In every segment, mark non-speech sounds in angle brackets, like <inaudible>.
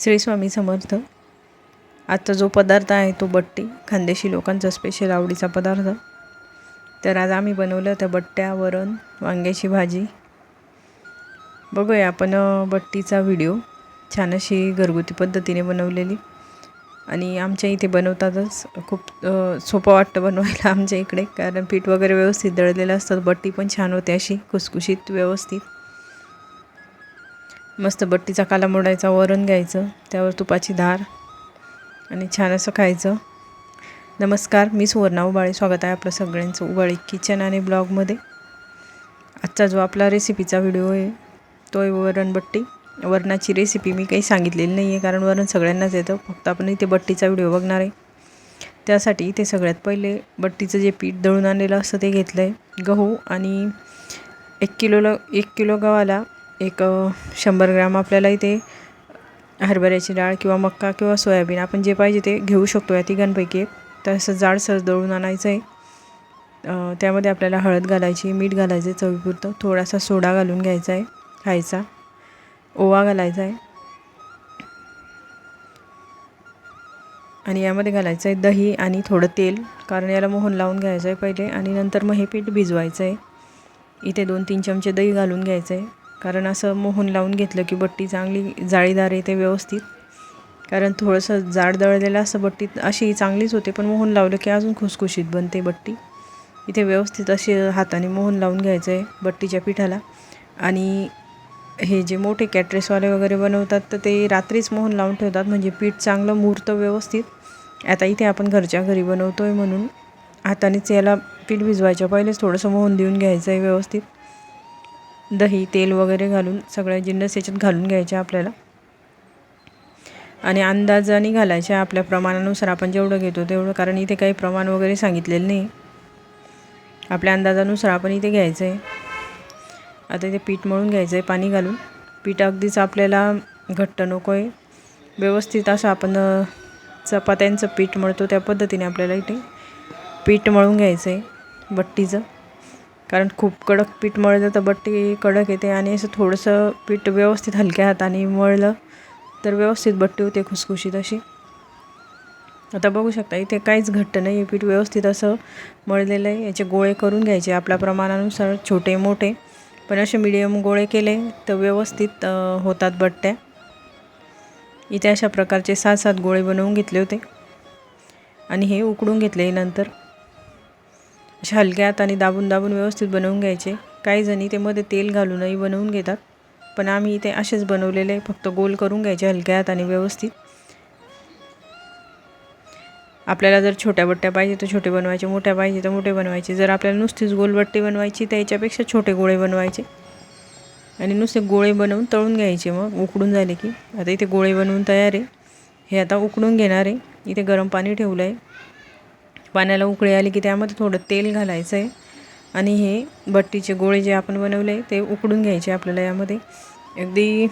श्री स्वामी समर्थ. आजचा जो पदार्थ आहे तो बट्टी खानदेशी लोकांचा स्पेशल आवडीचा पदार्थ. तर आज आम्ही बनवलं त्या बट्ट्या वरण वांग्याची भाजी. बघूया आपण बट्टीचा व्हिडिओ छान अशी घरगुती पद्धतीने बनवलेली. आणि आमच्या इथे बनवतातच. खूप सोपं वाटतं बनवायला आमच्या इकडे. कारण पीठ वगैरे व्यवस्थित दळलेलं असतं. बट्टी पण छान होते अशी खुसखुशीत व्यवस्थित. मस्त बट्टीचा काला मोडायचा वरण घ्यायचं त्यावर तुपाची धार आणि छान असं खायचं. नमस्कार मी सुवर्णा उबाळे. स्वागत आहे आपलं सगळ्यांचं उबाळे किचन आणि ब्लॉगमध्ये. आजचा जो आपला रेसिपीचा व्हिडिओ आहे तो आहे वरणबट्टी वरणाची रेसिपी मी काही सांगितलेली नाही आहे कारण वरण सगळ्यांनाच येतं. फक्त आपण इथे बट्टीचा व्हिडिओ बघणार आहे. त्यासाठी इथे सगळ्यात पहिले बट्टीचं जे पीठ दळून आणलेलं असतं ते घेतलं आहे गहू आणि एक किलोला एक किलो गव्हाला एक शंभर ग्राम आपल्याला इथे हरभऱ्याची डाळ किंवा मक्का किंवा सोयाबीन आपण जे पाहिजे ते घेऊ शकतो या तिघांपैकी एक. तसं जाडसर दळून आणायचं आहे. त्यामध्ये आपल्याला हळद घालायची मीठ घालायचं आहे चवीपुरतं. थोडासा सोडा घालून घ्यायचा आहे खायचा. ओवा घालायचा आहे. आणि यामध्ये घालायचं आहे दही आणि थोडं तेल कारण याला मोहन लावून घ्यायचं आहे पहिले. आणि नंतर मग हे पीठ भिजवायचं आहे. इथे दोन तीन चमचे दही घालून घ्यायचं आहे. कारण असं मोहन लावून घेतलं की बट्टी चांगली जाळीदार येते व्यवस्थित. कारण थोडंसं जाड दळलेलं असं बट्टी अशी चांगलीच होते पण मोहन लावलं की अजून खुसखुशीत बनते बट्टी. इथे व्यवस्थित अशी हाताने मोहन लावून घ्यायचं आहे बट्टीच्या पिठाला. आणि हे जे मोठे कॅटरेसवाले वगैरे बनवतात तर ते रात्रीच मोहन लावून ठेवतात म्हणजे पीठ चांगलं मुहूर्त व्यवस्थित. आता इथे आपण घरच्या घरी बनवतो आहे म्हणून. हातानेच याला पीठ भिजवायच्या पहिलेच थोडंसं मोहन देऊन घ्यायचं आहे व्यवस्थित. दही तेल वगैरे घालून सगळ्या जिन्नस याच्यात घालून घ्यायचे आपल्याला. आणि अंदाजाने घालायचे आपल्या प्रमाणानुसार आपण जेवढं घेतो तेवढं कारण इथे काही प्रमाण वगैरे सांगितलेलं नाही. आपल्या अंदाजानुसार आपण इथे घ्यायचं आहे आता इथे पीठ मळून घ्यायचं आहे पाणी घालून. पीठ अगदीच आपल्याला घट्ट नको आहे व्यवस्थित असं आपण चपात्यांचं पीठ मळतो त्या पद्धतीने आपल्याला इथे. पीठ मळून घ्यायचं आहे बट्टीचं. कारण खूप कडक पीठ मळलं तर बट्टी कडक येते आणि असं थोडंसं पीठ व्यवस्थित हलक्या हाताने मळलं तर व्यवस्थित बट्टी होते खुसखुशीत अशी. आता बघू शकता इथे काहीच घट्ट नाही पीठ व्यवस्थित असं मळलेलं आहे. याचे गोळे करून घ्यायचे आपल्या प्रमाणानुसार छोटे मोठे. पण असे मिडियम गोळे केले तर व्यवस्थित होतात बट्ट्या. इथे अशा प्रकारचे सात सात गोळे बनवून घेतले होते. आणि हे उकडून घेतले नंतर. अशा हलक्या हाताने दाबून दाबून व्यवस्थित बनवून घ्यायचे. काही जणी ते मध्ये तेल घालूनही बनवून घेतात पण आम्ही इथे असेच बनवलेले फक्त गोल करून घ्यायचे हलक्या हाताने व्यवस्थित. आपल्याला जर छोट्या बट्ट्या पाहिजे तर छोटे बनवायचे मोठ्या पाहिजे तर मोठे बनवायचे. जर आपल्याला नुसतीच गोलबट्टी बनवायची तर याच्यापेक्षा छोटे गोळे बनवायचे. आणि नुसते गोळे बनवून तळून घ्यायचे मग. उकडून झाले की. आता इथे गोळे बनवून तयार आहे. हे आता उकडून घेणार आहे. इथे गरम पाणी ठेवलं आहे पाण्याला उकळी आली की त्यामध्ये थोडं तेल घालायचं आहे आणि हे बट्टीचे गोळे जे आपण बनवले ते उकडून घ्यायचे आपल्याला यामध्ये. अगदी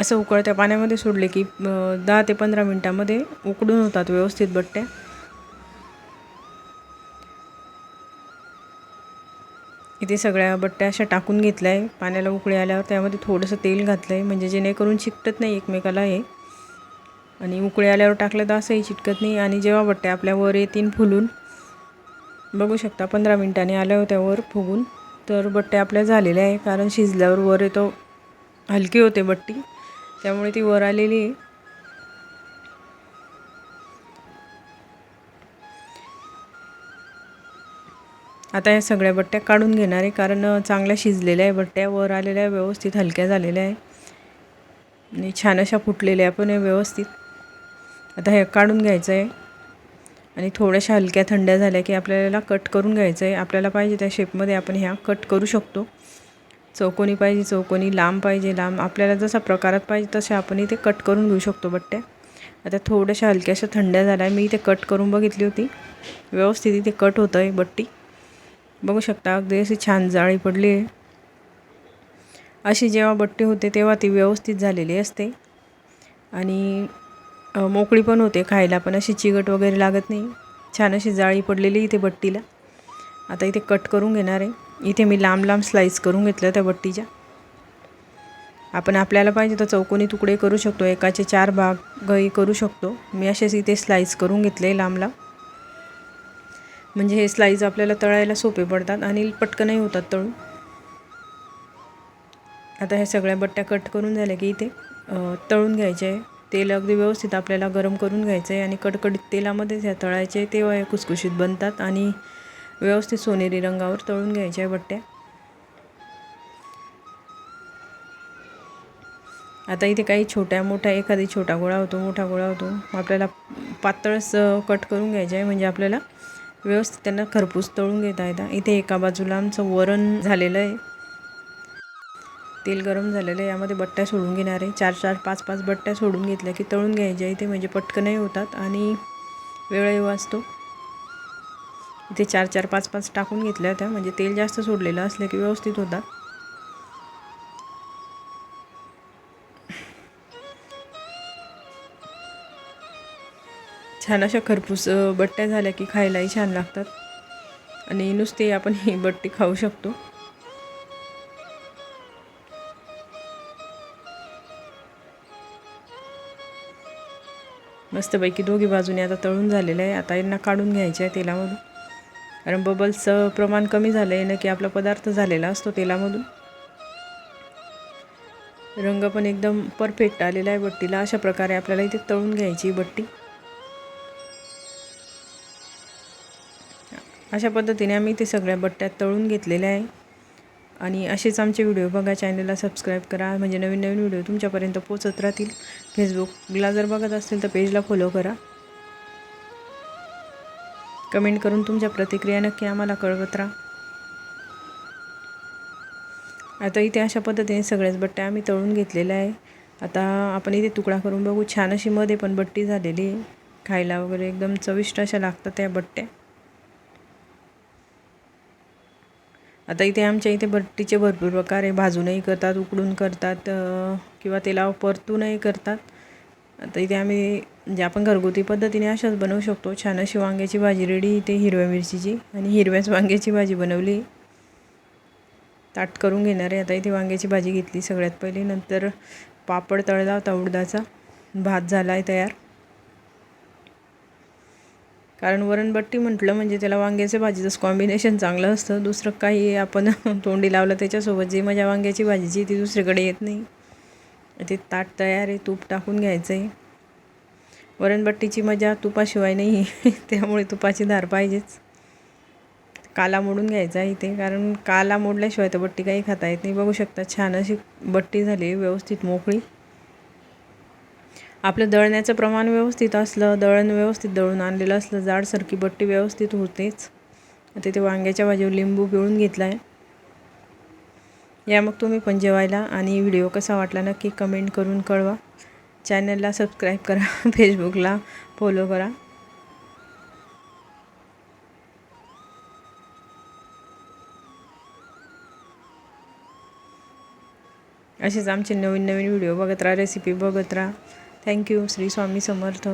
असं उकळत्या पाण्यामध्ये सोडले की दहा ते पंधरा मिनटामध्ये उकडून होतात व्यवस्थित बट्ट्या. इथे सगळ्या बट्ट्या अशा टाकून घेतल्या आहे पाण्याला उकळी आल्यावर त्यामध्ये थोडंसं तेल घातलं आहे म्हणजे जेणेकरून चिकटत नाही एकमेकाला हे. आणि उकळी आल्यावर टाकलं तर असंही चिटकत नाही. आणि जेव्हा बट्ट्या आपल्या वर येतील फुलून बघू शकता पंधरा मिनटाने आल्या होत्या वर फुगून तर बट्ट्या आपल्या झालेल्या आहे. कारण शिजल्यावर वर येतो हलकी होते बट्टी. त्यामुळे ती वर आलेली आहे. आता या सगळ्या बट्ट्या काढून घेणार आहे कारण चांगल्या शिजलेल्या आहे बट्ट्या. वर आलेल्या आहे व्यवस्थित हलक्या झालेल्या आहे. आणि छान अशा फुटलेल्या पण आहे व्यवस्थित. आता हे काढून घ्यायचं आहे आणि थोड्याशा हलक्या थंड्या झाल्या की आपल्याला कट करून घ्यायचं आहे आपल्याला पाहिजे त्या शेपमध्ये आपण ह्या कट करू शकतो. चौकोनी पाहिजे चौकोनी लांब पाहिजे. लांब आपल्याला जसा प्रकारात पाहिजे तसे आपण इथे कट करून घेऊ शकतो बट्ट्या. आता थोड्याशा हलक्याशा थंड्या झाल्या. मी इथे कट करून बघितली होती. व्यवस्थित इथे कट होतं आहे बट्टी. बघू शकता अगदी अशी छान जाळी पडली आहे. अशी जेव्हा बट्टी होते तेव्हा ती व्यवस्थित झालेली असते. आणि मोकळी पण होते खायला पण अशी चिगट वगैरे लागत नाही. छान अशी जाळी पडलेली इथे बट्टीला. आता इथे कट करून घेणार आहे. इथे मी लांब लांब स्लाईस करून घेतलं त्या बट्टीच्या. आपण आपल्याला पाहिजे तर चौकोनी तुकडे करू शकतो एकाचे चार भाग गई करू शकतो. मी असेच इथे स्लाईस करून घेतले लांब म्हणजे हे स्लाईज आपल्याला तळायला सोपे पडतात आणि पटकनही होतात तळून. आता ह्या सगळ्या बट्ट्या कट करून झाल्या की इथे तळून घ्यायचे आहे. तेल अगदी व्यवस्थित आपल्याला गरम करून घ्यायचं आहे आणि कडकडीत तेलामध्येच ह्या तळायचे तेव्हा हे कुसकुशीत बनतात आणि व्यवस्थित सोनेरी रंगावर तळून घ्यायच्या आहे बट्ट्या. आता इथे काही छोट्या मोठ्या एखादी छोटा गोळा होतो मोठा गोळा होतो. आपल्याला पातळच कट करून घ्यायचं आहे म्हणजे आपल्याला व्यवस्थित त्यांना खरपूस तळून घेता येतात इथे एका बाजूला आमचं वरण झालेलं आहे. तेल गरम झालेलं आहे. यामध्ये बट्ट्या सोडून घेणार आहे. चार चार पाच पाच बट्ट्या सोडून घेतल्या की तळून घ्यायच्या. इथे म्हणजे पटकनही होतात आणि वेळही वाचतो. इथे चार चार पाच पाच टाकून घेतल्या होत्या. म्हणजे तेल जास्त सोडलेलं असलं की व्यवस्थित होतात. छान अशा खरपूस बट्ट्या झाल्या की खायलाही छान लागतात. आणि नुसते आपण ही बट्टी खाऊ शकतो. मस्तपैकी दोघी बाजूने आता तळून झालेलं आहे. आता यांना काढून घ्यायचं आहे तेलामधून. कारण बबल्सचं प्रमाण कमी झालं आहे ना की आपला पदार्थ झालेला असतो तेलामधून. रंग पण एकदम परफेक्ट आलेला आहे बट्टीला. अशा प्रकारे आपल्याला इथे तळून घ्यायची बट्टी. अशा पद्धतीने आम्ही ते सगळ्या बट्ट्यात तळून घेतलेल्या आहे. आणि असेच आमचे व्हिडिओ बघा चॅनलला सबस्क्राईब करा. म्हणजे नवीन नवीन व्हिडिओ तुमच्यापर्यंत पोचत राहतील. फेसबुकला जर बघत असेल तर पेजला फॉलो करा. कमेंट करून तुमच्या प्रतिक्रिया नक्की आम्हाला कळवत राहा. आता इथे अशा पद्धतीने सगळ्याच बट्ट्या आम्ही तळून घेतलेल्या आहे. आता आपण इथे तुकडा करून बघू. छान अशी मध्ये पण बट्टी झालेली आहे. खायला वगैरे एकदम चविष्ट अशा लागतात त्या बट्ट्या. आता इथे आमच्या इथे बट्टीचे भरपूर प्रकार आहे. भाजूनही करतात उकडून करतात किंवा तेला परतूनही करतात. आता इथे आम्ही म्हणजे आपण घरगुती पद्धतीने अशाच बनवू शकतो. छान अशी वांग्याची भाजी रेडी इथे हिरव्या मिरचीची आणि हिरव्याच वांग्याची भाजी बनवली. ताट करून घेणार आहे. आता इथे वांग्याची भाजी घेतली सगळ्यात पहिली. नंतर पापड तळला होता उडदाचा. भात झाला आहे तयार. कारण वरणबट्टी म्हटलं म्हणजे त्याला वांग्याच्या भाजीचं कॉम्बिनेशन चांगलं असतं. दुसरं काही आपण <laughs> तोंडी लावलं त्याच्यासोबत जी मजा वांग्याची भाजीची ती दुसरीकडे येत नाही. ते ताट तयार आहे तूप टाकून घ्यायचं आहे वरणबट्टीची मजा तुपाशिवाय नाही <laughs> त्यामुळे तुपाची धार पाहिजेच. काला मोडून घ्यायचा इथे कारण काला मोडल्याशिवाय तर बट्टी काही खाता येत नाही. बघू शकता छान अशी बट्टी झाली व्यवस्थित मोकळी. आपलं दळण्याचं प्रमाण व्यवस्थित असलं दळण व्यवस्थित दळून आणलेलं असलं जाडसारखी बट्टी व्यवस्थित होतेच. आता ते वांग्याच्या भाजीवर लिंबू पिळून घेतला आहे या मग तुम्ही पण जेवायला आणि व्हिडिओ कसा वाटला नक्की कमेंट करून कळवा. चॅनलला सबस्क्राईब करा <laughs> फेसबुकला फॉलो करा. असेच आमचे नवीन नवीन व्हिडिओ बघत राहा रेसिपी बघत राहा. Thank you Shri Swami Samarth.